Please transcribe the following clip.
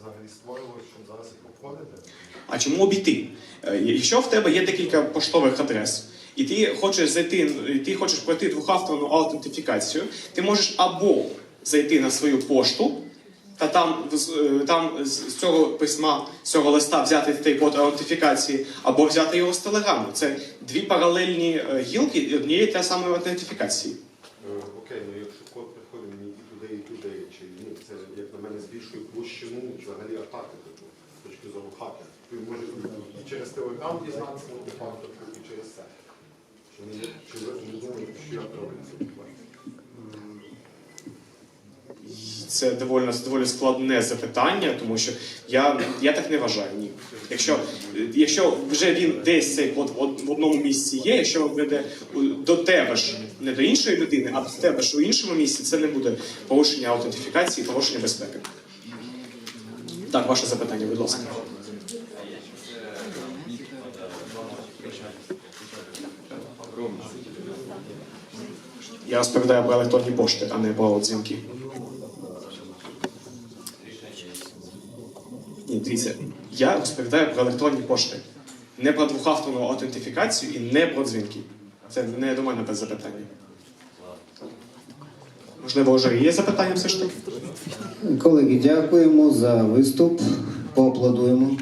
взагалі створювалося, щоб зараз їх обходити? А чому обійти? Е, Якщо в тебе є декілька поштових адрес, і ти хочеш зайти, і ти хочеш пройти двохавторну аутентифікацію, ти можеш або зайти на свою пошту, та там, е, там з цього письма, з цього листа взяти цей код аутентифікації, або взяти його з телеграму. Це дві паралельні е, гілки однієї та самої аутентифікації. Окей, ну якщо код приходить мені туди, і туди, це як на мене збільшує площину взагалі атаки, типу, з точки зору хакера. Ти можеш і через телеграм дізнатися і через це. Чи не, думаєте, що я правильно Це доволі, доволі складне запитання, тому що я, я так не вважаю. Ні. Якщо, якщо вже він десь цей код в одному місці є, якщо веде до тебе ж, не до іншої людини, а до тебе ж у іншому місці, це не буде порушення аутентифікації, порушення безпеки. Так, ваше запитання, будь ласка. Я розповідаю про електронні пошти, а не про дзвінки. Ні, дивіться, я розповідаю про електронні пошти. Не про двохавторну аутентифікацію і не про дзвінки. Це не до мене без запитання. Можливо, вже є запитання все ж таки? Колеги, дякуємо за виступ. Поаплодуємо.